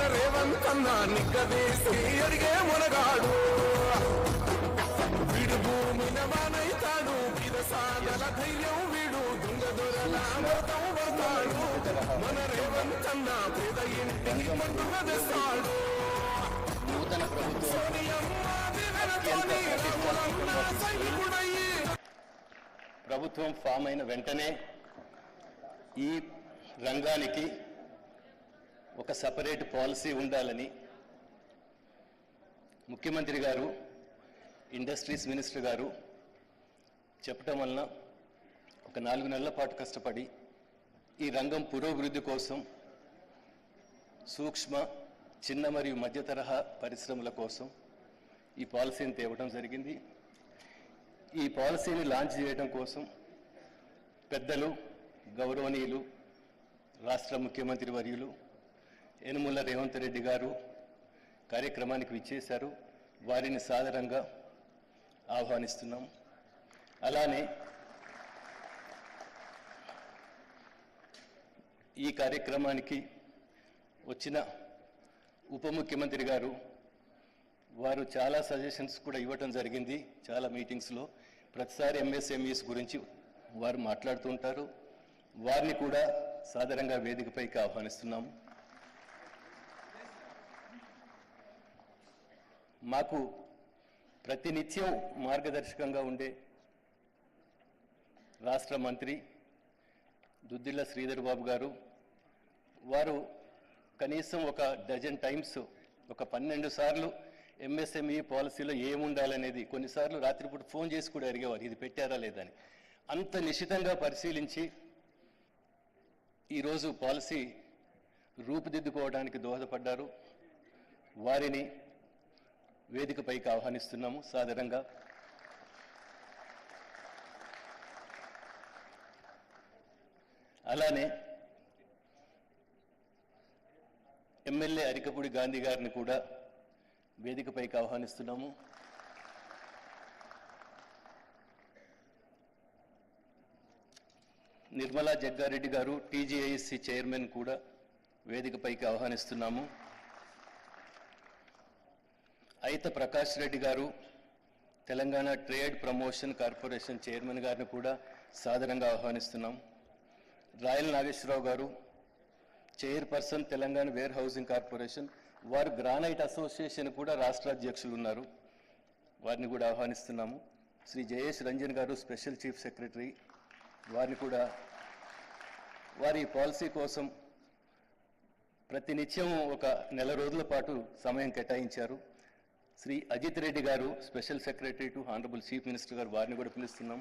మన రేవంత్ అన్న నిగ్గదీసి అడిగే మునగాడు. వీడు భూమిన వానైతాడు విరసాగల ధైర్యం వీడు దుంగ దొరల అమృతం పడతాడు. మన రేవంత్ అన్న పేద ఇంటికి పండుగ తెస్తాడు నూతన ప్రభుత్వం ఫామ్ అయిన వెంటనే ఈ రంగానికి ఒక సపరేట్ పాలసీ ఉండాలని ముఖ్యమంత్రి గారు ఇండస్ట్రీస్ మినిస్టర్ గారు చెప్పటం వలన ఒక నాలుగు నెలల పాటు కష్టపడి ఈ రంగం పురోభివృద్ధి కోసం సూక్ష్మ చిన్న మరియు మధ్య తరహా పరిశ్రమల కోసం ఈ పాలసీని తేవడం జరిగింది. ఈ పాలసీని లాంచ్ చేయడం కోసం పెద్దలు గౌరవనీయులు రాష్ట్ర ముఖ్యమంత్రి వర్యులు యనుమల రేవంత్ రెడ్డి గారు కార్యక్రమానికి విచ్చేశారు. వారిని సాదరంగా ఆహ్వానిస్తున్నాం. అలానే ఈ కార్యక్రమానికి వచ్చిన ఉప ముఖ్యమంత్రి గారు వారు చాలా సజెషన్స్ కూడా ఇవ్వటం జరిగింది చాలా మీటింగ్స్లో. ప్రతిసారి ఎంఎస్ఎంఈస్ గురించి వారు మాట్లాడుతుంటారు వారిని కూడా సాధారణంగా వేదికపైకి ఆహ్వానిస్తున్నాము మాకు ప్రతినిత్యం మార్గదర్శకంగా ఉండే రాష్ట్ర మంత్రి దుద్దిల్ల శ్రీధర్ బాబు గారు వారు కనీసం ఒక డజన్ టైమ్స్ ఒక పన్నెండు సార్లు ఎంఎస్ఎంఈ పాలసీలో ఏముండాలనేది కొన్నిసార్లు రాత్రిపూట ఫోన్ చేసి కూడా అడిగేవారు ఇది పెట్టారా లేదని అంత నిశితంగా పరిశీలించి ఈరోజు పాలసీ రూపుదిద్దుకోవడానికి దోహదపడ్డారు. వారిని వేదికపైకి ఆహ్వానిస్తున్నాము. సాధారణంగా అలానే ఎమ్మెల్యే అరికపూడి గాంధీ గారిని కూడా వేదికపైకి ఆహ్వానిస్తున్నాము. నిర్మలా జగ్గారెడ్డి గారు టీజీఐఎస్సి చైర్మన్ కూడా వేదికపైకి ఆహ్వానిస్తున్నాము. అయిత ప్రకాష్ రెడ్డి గారు Telangana trade promotion corporation chairman గారిని కూడా సాదరంగా ఆహ్వానిస్తున్నాం. రాయల్ నాగేశ్వరరావు గారు chairperson Telangana warehousing corporation వారు గ్రానైట్ అసోసియేషన్ కూడా రాష్ట్ర అధ్యక్షులు ఉన్నారు. వారిని కూడా ఆహ్వానిస్తున్నాము. శ్రీ జయేష్ రంజన్ గారు స్పెషల్ చీఫ్ సెక్రటరీ వారిని కూడా వారి పాలసీ కోసం ప్రతినిత్యం ఒక నెల రోజుల పాటు సమయం కేటాయించారు. శ్రీ అజిత్ రెడ్డి గారు special secretary to honourable chief minister గారు వారిని కూడా పిలుస్తున్నాం.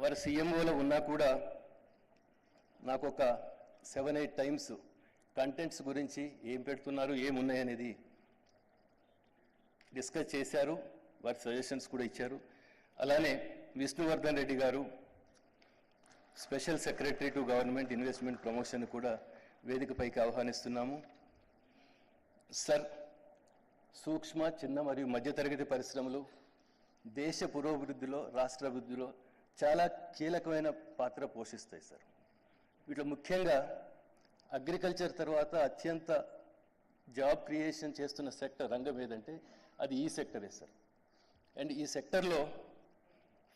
వారు సీఎంఓలో ఉన్నా కూడా నాకు ఒక సెవెన్ ఎయిట్ టైమ్స్ కంటెంట్స్ గురించి ఏం పెడుతున్నారు ఏమున్నాయనేది డిస్కస్ చేశారు వారి సజెషన్స్ కూడా ఇచ్చారు. అలానే విష్ణువర్ధన్ రెడ్డి గారు special secretary to government investment promotion కూడా వేదికపైకి ఆహ్వానిస్తున్నాము. సార్ సూక్ష్మ చిన్న మరియు మధ్యతరగతి పరిశ్రమలు దేశ పురోభివృద్ధిలో రాష్ట్ర అభివృద్ధిలో చాలా కీలకమైన పాత్ర పోషిస్తాయి సార్. వీటిలో ముఖ్యంగా అగ్రికల్చర్ తర్వాత అత్యంత జాబ్ క్రియేషన్ చేస్తున్న సెక్టర్ రంగం ఏదంటే అది ఈ సెక్టరే సార్. అండ్ ఈ సెక్టర్లో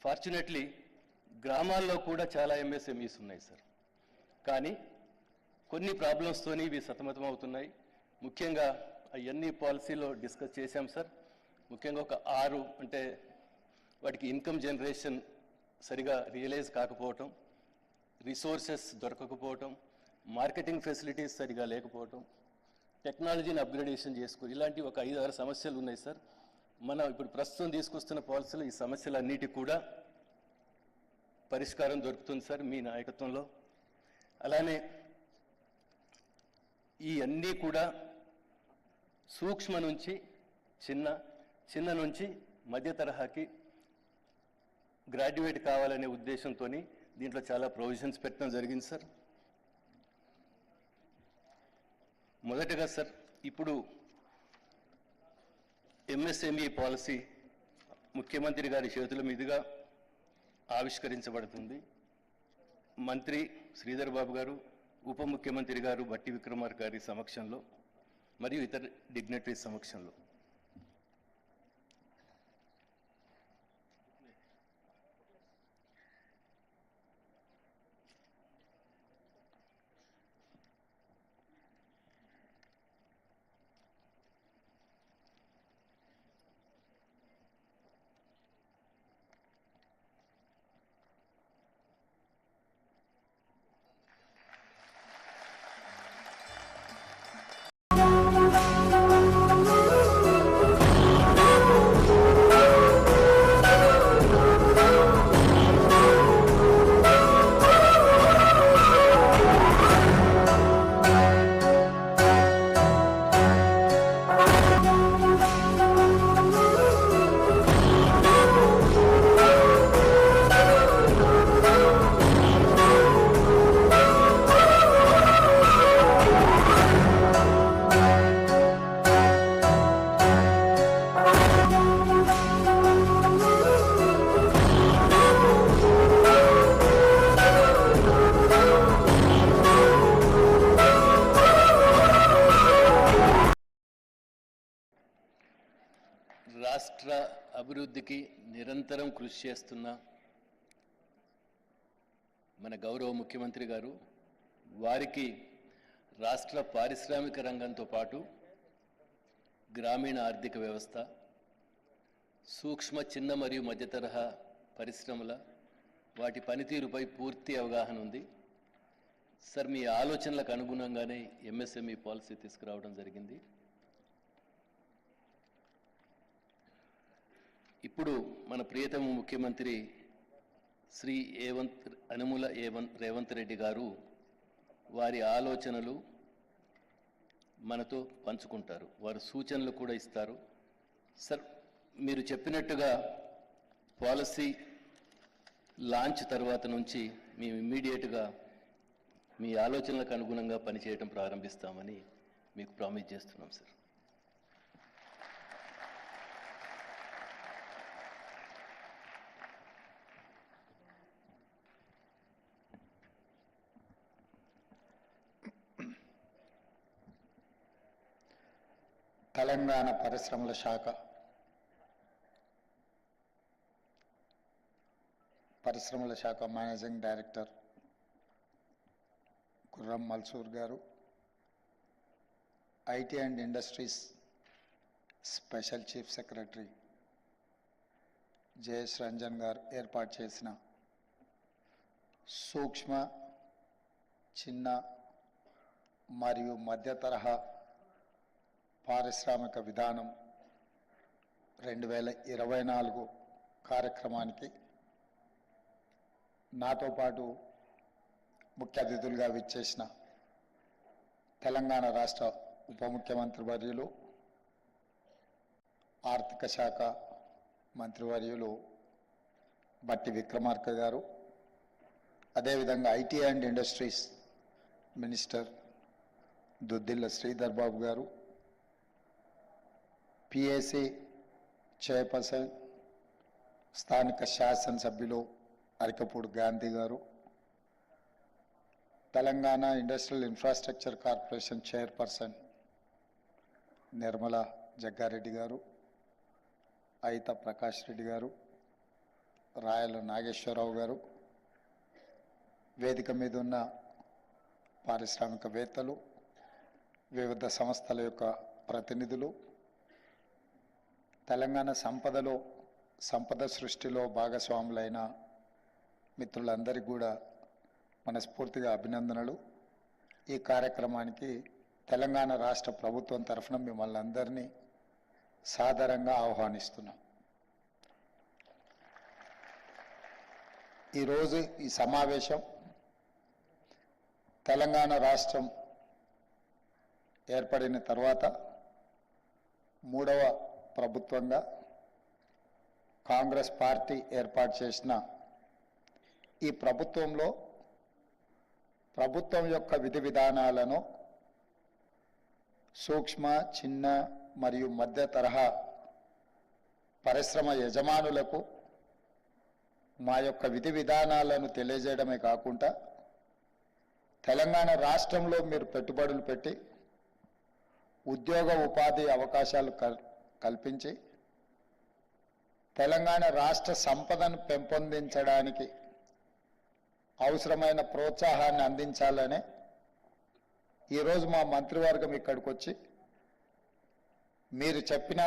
ఫార్చునేట్లీ గ్రామాల్లో కూడా చాలా ఎంఎస్ఎంఈస్ ఉన్నాయి సార్. కానీ కొన్ని ప్రాబ్లమ్స్తోని ఇవి సతమతం అవుతున్నాయి ముఖ్యంగా అవన్నీ పాలసీలో డిస్కస్ చేశాం సార్. ముఖ్యంగా ఒక ఆరు అంటే వాటికి ఇన్కమ్ జనరేషన్ సరిగా రియలైజ్ కాకపోవటం రిసోర్సెస్ దొరకకపోవటం మార్కెటింగ్ ఫెసిలిటీస్ సరిగా లేకపోవటం టెక్నాలజీని అప్గ్రేడేషన్ చేసుకో ఇలాంటి ఒక ఐదు ఆరు సమస్యలు ఉన్నాయి సార్. మనం ఇప్పుడు ప్రస్తుతం తీసుకొస్తున్న పాలసీలు ఈ సమస్యలన్నిటికీ కూడా పరిష్కారం దొరుకుతుంది సార్ మీ నాయకత్వంలో. అలానే ఈ అన్నీ కూడా సూక్ష్మ నుంచి చిన్న చిన్న నుంచి మధ్య తరహాకి గ్రాడ్యుయేట్ కావాలనే ఉద్దేశంతో దీంట్లో చాలా ప్రొవిజన్స్ పెట్టడం జరిగింది సార్. మొదటగా సార్ ఇప్పుడు ఎంఎస్ఎంఈ పాలసీ ముఖ్యమంత్రి గారి చేతుల మీదుగా ఆవిష్కరించబడుతుంది. మంత్రి శ్రీధర్ బాబు గారు ఉప ముఖ్యమంత్రి గారు బట్టి విక్రమార్ గారి సమక్షంలో మరియు ఇతర డిగ్నటరీ సమక్షంలో. చేస్తున్న మన గౌరవ ముఖ్యమంత్రి గారు వారికి రాష్ట్ర పారిశ్రామిక రంగంతో పాటు గ్రామీణ ఆర్థిక వ్యవస్థ సూక్ష్మ చిన్న మరియు మధ్య తరహా పరిశ్రమల వాటి పనితీరుపై పూర్తి అవగాహన ఉంది. సార్ మీ ఆలోచనలకు అనుగుణంగానే ఎంఎస్ఎంఈ పాలసీ తీసుకురావడం జరిగింది. ఇప్పుడు మన ప్రియతమ ముఖ్యమంత్రి శ్రీ ఏవంత్ అనుముల ఏవంత్ రేవంత్ రెడ్డి గారు వారి ఆలోచనలు మనతో పంచుకుంటారు. వారు సూచనలు కూడా ఇస్తారు. సార్ మీరు చెప్పినట్టుగా పాలసీ లాంచ్ తర్వాత నుంచి మేము ఇమ్మీడియట్గా మీ ఆలోచనలకు అనుగుణంగా పనిచేయడం ప్రారంభిస్తామని మీకు ప్రామిస్ చేస్తున్నాం సార్. తెలంగాణ పరిశ్రమల శాఖ. పరిశ్రమల శాఖ మేనేజింగ్ డైరెక్టర్ గుర్రం మల్సూర్ గారు. IT and industries special chief secretary Jayesh Ranjan గారు ఏర్పాటు చేసిన సూక్ష్మ చిన్న మరియు మధ్య తరహా పారిశ్రామిక విధానం రెండు వేల ఇరవై నాలుగు కార్యక్రమానికి నాతో పాటు ముఖ్య అతిథులుగా విచ్చేసిన తెలంగాణ రాష్ట్ర ఉప ముఖ్యమంత్రి వర్యులు ఆర్థిక శాఖ మంత్రివర్యులు బట్టి విక్రమార్క గారు అదేవిధంగా IT and industries minister Duddilla Sridhar Babu గారు పిఏసి చైర్పర్సన్ స్థానిక శాసనసభ్యులు అరికపూడి గాంధీ గారు Telangana industrial infrastructure corporation chairperson Nirmala Jaggareddy గారు అయిత ప్రకాష్ రెడ్డి గారు రాయల నాగేశ్వరరావు గారు వేదిక మీద ఉన్న పారిశ్రామికవేత్తలు వివిధ సంస్థల యొక్క ప్రతినిధులు తెలంగాణ సంపదలో సంపద సృష్టిలో భాగస్వాములైన మిత్రులందరికీ కూడా మనస్ఫూర్తిగా అభినందనలు. ఈ కార్యక్రమానికి తెలంగాణ రాష్ట్ర ప్రభుత్వం తరఫున మిమ్మల్ని అందరినీ సాదరంగా ఆహ్వానిస్తున్నాం. ఈరోజు ఈ సమావేశం తెలంగాణ రాష్ట్రం ఏర్పడిన తర్వాత మూడవ ప్రభుత్వంగా కాంగ్రెస్ పార్టీ ఏర్పాటు చేసిన ఈ ప్రభుత్వంలో ప్రభుత్వం యొక్క విధి విధానాలను సూక్ష్మ చిన్న మరియు మధ్య తరహా పరిశ్రమ యజమానులకు మా యొక్క విధి విధానాలను తెలియజేయడమే కాకుండా తెలంగాణ రాష్ట్రంలో మీరు పెట్టుబడులు పెట్టి ఉద్యోగ ఉపాధి అవకాశాలు కల్ కల్పించి తెలంగాణ రాష్ట్ర సంపదను పెంపొందించడానికి అవసరమైన ప్రోత్సాహాన్ని అందించాలనే ఈరోజు మా మంత్రివర్గం ఇక్కడికి వచ్చి మీరు చెప్పిన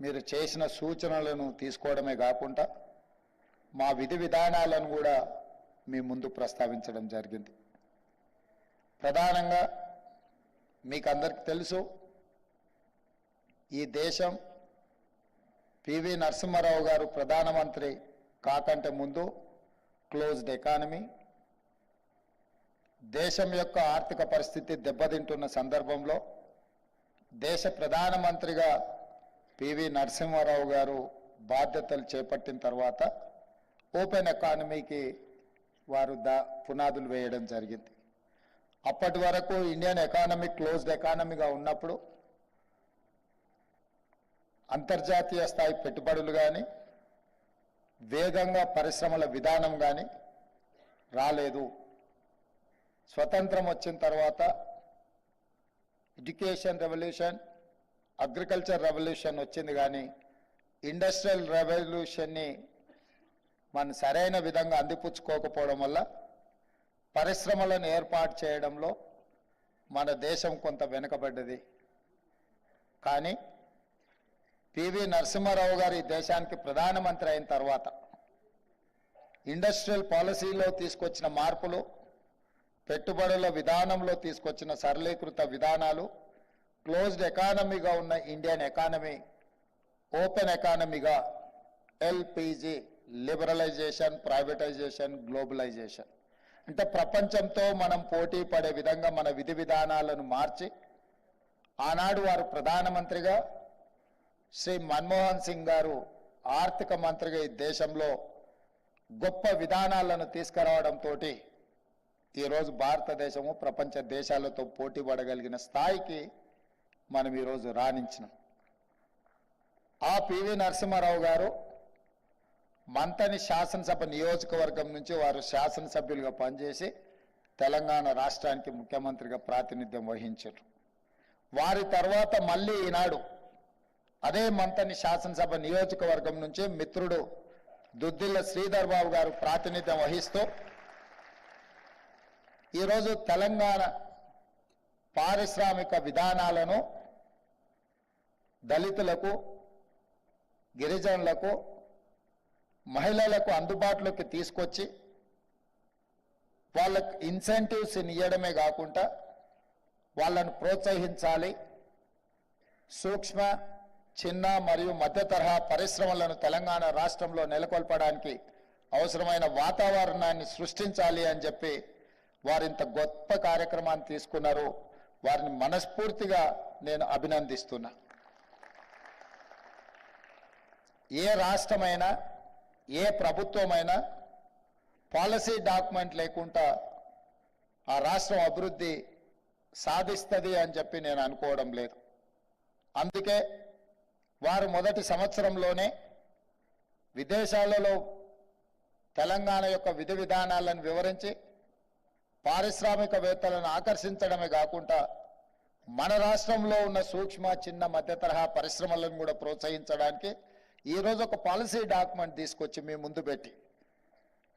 మీరు చేసిన సూచనలను తీసుకోవడమే కాకుండా మా విధి విధానాలను కూడా మీ ముందు ప్రస్తావించడం జరిగింది. ప్రధానంగా మీకు అందరికి తెలుసు ఈ దేశం పివి నరసింహారావు గారు ప్రధానమంత్రి కాకంటే ముందు క్లోజ్డ్ ఎకానమీ దేశం యొక్క ఆర్థిక పరిస్థితి దెబ్బతింటున్న సందర్భంలో దేశ ప్రధానమంత్రిగా పివి నరసింహారావు గారు బాధ్యతలు చేపట్టిన తర్వాత ఓపెన్ ఎకానమీకి వారు దా పునాదులు వేయడం జరిగింది. అప్పటి వరకు ఇండియన్ ఎకానమీ క్లోజ్డ్ ఎకానమీగా ఉన్నప్పుడు అంతర్జాతీయ స్థాయి పెట్టుబడులు కానీ వేగంగా పరిశ్రమల విధానం కానీ రాలేదు. స్వతంత్రం వచ్చిన తర్వాత ఎడ్యుకేషన్ రెవల్యూషన్ అగ్రికల్చర్ రెవల్యూషన్ వచ్చింది కానీ ఇండస్ట్రియల్ రెవల్యూషన్ని మనం సరైన విధంగా అందిపుచ్చుకోకపోవడం వల్ల పరిశ్రమలను ఏర్పాటు చేయడంలో మన దేశం కొంత వెనుకబడ్డది. కానీ పివి నరసింహారావు గారి దేశానికి ప్రధానమంత్రి అయిన తర్వాత ఇండస్ట్రియల్ పాలసీలో తీసుకొచ్చిన మార్పులు పెట్టుబడుల విధానంలో తీసుకొచ్చిన సరళీకృత విధానాలు క్లోజ్డ్ ఎకానమీగా ఉన్న ఇండియన్ ఎకానమీ ఓపెన్ ఎకానమీగా ఎల్పిజి లిబరలైజేషన్ ప్రైవేటైజేషన్ గ్లోబలైజేషన్. అంటే ప్రపంచంతో మనం పోటీ పడే విధంగా మన విధి విధానాలను మార్చి ఆనాడు వారు ప్రధానమంత్రిగా శ్రీ మన్మోహన్ సింగ్ గారు ఆర్థిక మంత్రిగా ఈ దేశంలో గొప్ప విధానాలను తీసుకురావడంతో ఈరోజు భారతదేశము ప్రపంచ దేశాలతో పోటీ పడగలిగిన స్థాయికి మనం ఈరోజు రాణించినాం. ఆ పివి నరసింహారావు గారు మంతని శాసనసభ నియోజకవర్గం నుంచి వారు శాసనసభ్యులుగా పనిచేసి తెలంగాణ రాష్ట్రానికి ముఖ్యమంత్రిగా ప్రాతినిధ్యం వహించారు. వారి తర్వాత మళ్ళీ ఈనాడు అదే మంతని శాసనసభ నియోజకవర్గం నుంచి మిత్రుడు దుద్దిల్ల శ్రీధర్ బాబు గారు ప్రాతినిధ్యం వహిస్తూ ఈరోజు తెలంగాణ పారిశ్రామిక విధానాలను దళితులకు గిరిజనులకు మహిళలకు అందుబాటులోకి తీసుకొచ్చి వాళ్ళకు ఇన్సెంటివ్స్ ఇవ్వడమే కాకుండా వాళ్ళను ప్రోత్సహించాలి సూక్ష్మ చిన్న మరియు మధ్య తరహా పరిశ్రమలను తెలంగాణ రాష్ట్రంలో నెలకొల్పడానికి అవసరమైన వాతావరణాన్ని సృష్టించాలి అని చెప్పి వారింత గొప్ప కార్యక్రమాన్ని తీసుకున్నారు. వారిని మనస్ఫూర్తిగా నేను అభినందిస్తున్నా. ఏ రాష్ట్రమైనా ఏ ప్రభుత్వమైనా పాలసీ డాక్యుమెంట్ లేకుండా ఆ రాష్ట్రం అభివృద్ధి సాధిస్తుంది అని చెప్పి నేను అనుకోవడం లేదు. అందుకే వారు మొదటి సంవత్సరంలోనే విదేశాలలో తెలంగాణ యొక్క విధి విధానాలను వివరించి పారిశ్రామికవేత్తలను ఆకర్షించడమే కాకుండా మన రాష్ట్రంలో ఉన్న సూక్ష్మ చిన్న మధ్య తరహా పరిశ్రమలను కూడా ప్రోత్సహించడానికి ఈరోజు ఒక పాలసీ డాక్యుమెంట్ తీసుకొచ్చి మీ ముందు పెట్టి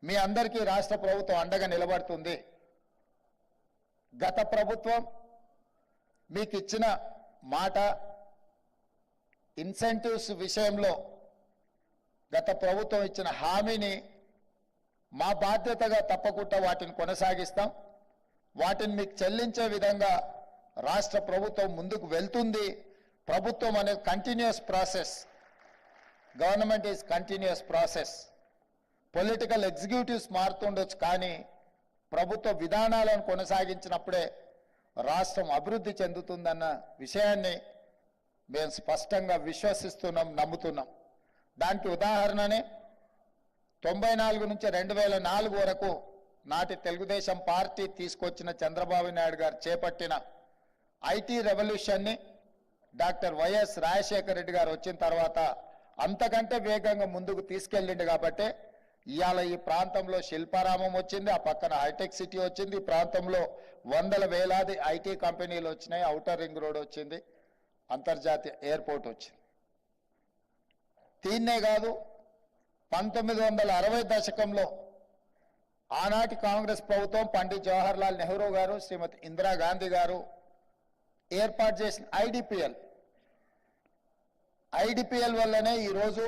మీ అందరికీ రాష్ట్ర ప్రభుత్వం అండగా నిలబడుతుంది. గత ప్రభుత్వం మీకు ఇచ్చిన మాట ఇన్సెంటివ్స్ విషయంలో గత ప్రభుత్వం ఇచ్చిన హామీని మా బాధ్యతగా తప్పకుండా వాటిని కొనసాగిస్తాం. వాటిని మీకు చెల్లించే విధంగా రాష్ట్ర ప్రభుత్వం ముందుకు వెళ్తుంది. ప్రభుత్వం అనేది continuous process government is continuous process political executives మారుతుండొచ్చు కానీ ప్రభుత్వ విధానాలను కొనసాగించినప్పుడే రాష్ట్రం అభివృద్ధి చెందుతుందన్న విషయాన్ని మేము స్పష్టంగా విశ్వసిస్తున్నాం నమ్ముతున్నాం. దానికి ఉదాహరణనే తొంభై నాలుగు నుంచి రెండు వేల నాలుగు వరకు నాటి తెలుగుదేశం పార్టీ తీసుకొచ్చిన చంద్రబాబు నాయుడు గారు చేపట్టిన ఐటీ రెవల్యూషన్ని డాక్టర్ వైఎస్ రాజశేఖర రెడ్డి గారు వచ్చిన తర్వాత అంతకంటే వేగంగా ముందుకు తీసుకెళ్ళిండు కాబట్టి ఇవాళ ఈ ప్రాంతంలో శిల్పారామం వచ్చింది ఆ పక్కన హైటెక్ సిటీ వచ్చింది ఈ ప్రాంతంలో వందల వేలాది ఐటీ కంపెనీలు వచ్చినాయి ఔటర్ రింగ్ రోడ్ వచ్చింది. అంతర్జాతీయ ఎయిర్పోర్ట్ వచ్చింది. దీన్నే కాదు పంతొమ్మిది వందల అరవై దశకంలో ఆనాటి కాంగ్రెస్ ప్రభుత్వం పండిత్ జవహర్లాల్ నెహ్రూ గారు శ్రీమతి ఇందిరాగాంధీ గారు ఏర్పాటు చేసిన ఐడిపిఎల్. ఐడిపిఎల్ వల్లనే ఈరోజు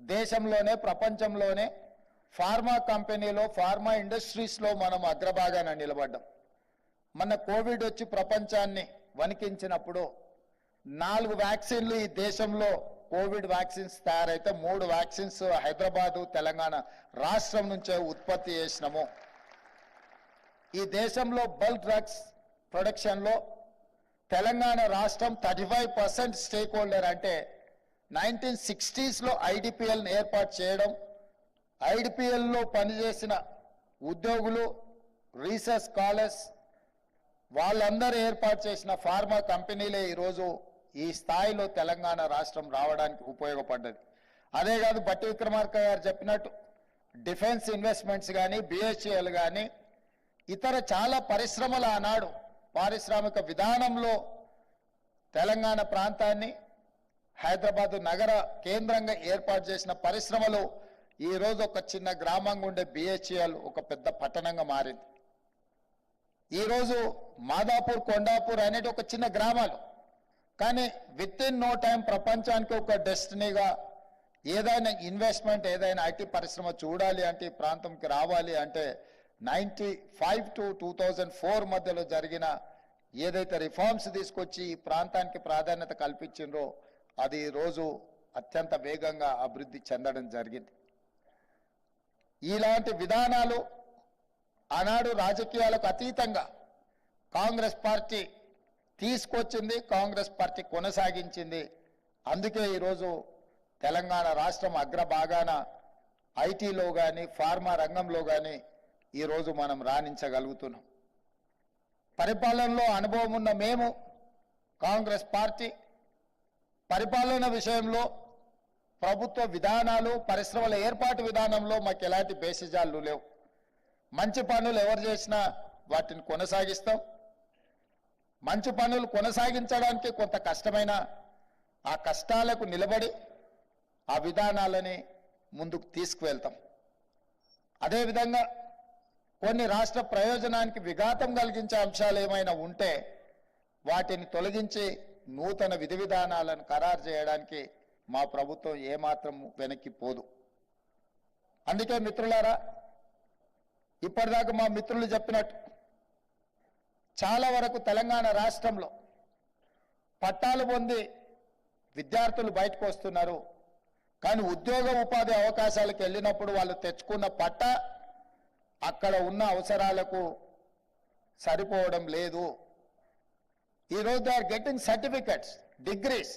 దేశంలోనే ప్రపంచంలోనే ఫార్మా కంపెనీలో ఫార్మా ఇండస్ట్రీస్లో మనం అగ్రభాగాన నిలబడ్డాం. మన కోవిడ్ వచ్చి ప్రపంచాన్ని వణికించినప్పుడు నాలుగు వ్యాక్సిన్లు ఈ దేశంలో కోవిడ్ వ్యాక్సిన్స్ తయారైతే మూడు వ్యాక్సిన్స్ హైదరాబాదు తెలంగాణ రాష్ట్రం నుంచే ఉత్పత్తి చేసినాము. ఈ దేశంలో బల్క్ డ్రగ్స్ ప్రొడక్షన్లో తెలంగాణ రాష్ట్రం thirty five percent stake holder అంటే నైన్టీన్ సిక్స్టీస్లో ఐడిపిఎల్ని ఏర్పాటు చేయడం ఐడిపిఎల్లో పనిచేసిన ఉద్యోగులు రీసెర్చ్ స్కాలర్స్ వాళ్ళందరూ ఏర్పాటు చేసిన ఫార్మా కంపెనీలే ఈరోజు ఈ స్థాయిలో తెలంగాణ రాష్ట్రం రావడానికి ఉపయోగపడ్డది. అదే కాదు బట్టి విక్రమార్క గారు చెప్పినట్టు డిఫెన్స్ ఇన్వెస్ట్మెంట్స్ కానీ బిహెచ్ఎల్ కానీ ఇతర చాలా పరిశ్రమలు ఆనాడు పారిశ్రామిక విధానంలో తెలంగాణ ప్రాంతాన్ని హైదరాబాద్ నగర కేంద్రంగా ఏర్పాటు చేసిన పరిశ్రమలు ఈరోజు ఒక చిన్న గ్రామంగా ఉండే బిహెచ్ఎల్ ఒక పెద్ద పట్టణంగా మారింది. ఈరోజు మాదాపూర్ కొండాపూర్ అనేటి ఒక చిన్న గ్రామాలు కానీ విత్ ఇన్ నో టైం ప్రపంచానికి ఒక డెస్టినీగా ఏదైనా ఇన్వెస్ట్మెంట్ ఏదైనా ఐటీ పరిశ్రమ చూడాలి అంటే ఈ ప్రాంతంకి రావాలి అంటే ninety five to two thousand four మధ్యలో జరిగిన ఏదైతే రిఫార్మ్స్ తీసుకొచ్చి ఈ ప్రాంతానికి ప్రాధాన్యత కల్పించిండ్రో అది ఈరోజు రోజు అత్యంత వేగంగా అభివృద్ధి చెందడం జరిగింది. ఇలాంటి విధానాలు ఆనాడు రాజకీయాలకు అతీతంగా కాంగ్రెస్ పార్టీ తీసుకొచ్చింది కాంగ్రెస్ పార్టీ కొనసాగించింది. అందుకే ఈరోజు తెలంగాణ రాష్ట్రం అగ్రభాగాన ఐటీలో కానీ ఫార్మా రంగంలో కానీ ఈరోజు మనం రాణించగలుగుతున్నాం. పరిపాలనలో అనుభవం ఉన్న మేము కాంగ్రెస్ పార్టీ పరిపాలన విషయంలో ప్రభుత్వ విధానాలు పరిశ్రమల ఏర్పాటు విధానంలో మాకు ఎలాంటి బేసిజాలు లేవు. మంచి పనులు ఎవరు చేసినా వాటిని కొనసాగిస్తాం. మంచి పనులు కొనసాగించడానికి కొంత కష్టమైన ఆ కష్టాలకు నిలబడి ఆ విధానాలని ముందుకు తీసుకువెళ్తాం. అదేవిధంగా కొన్ని రాష్ట్ర ప్రయోజనానికి విఘాతం కలిగించే అంశాలు ఏమైనా ఉంటే వాటిని తొలగించి నూతన విధి విధానాలను ఖరారు చేయడానికి మా ప్రభుత్వం ఏమాత్రం వెనక్కి పోదు. అందుకే మిత్రులారా ఇప్పటిదాకా మా మిత్రులు చెప్పినట్టు చాలా వరకు తెలంగాణ రాష్ట్రంలో పట్టాలు పొంది విద్యార్థులు బయటకు వస్తున్నారు. కానీ ఉద్యోగ ఉపాధి అవకాశాలకు వెళ్ళినప్పుడు వాళ్ళు తెచ్చుకున్న పట్ట అక్కడ ఉన్న అవసరాలకు సరిపోవడం లేదు. ఈరోజు they are getting certificates degrees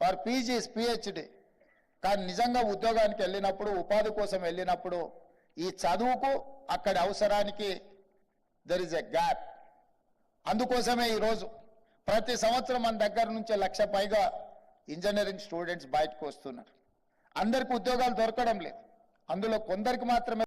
for PGs PhD కానీ నిజంగా ఉద్యోగానికి వెళ్ళినప్పుడు ఉపాధి కోసం వెళ్ళినప్పుడు ఈ చదువుకు అక్కడి అవసరానికి దెర్ ఇస్ ఎ గ్యాప్ అందుకోసమే ఈరోజు ప్రతి సంవత్సరం మన దగ్గర నుంచే లక్ష పైగా ఇంజనీరింగ్ స్టూడెంట్స్ బయటకు వస్తున్నారు. అందరికి ఉద్యోగాలు దొరకడం లేదు. అందులో కొందరికి మాత్రమే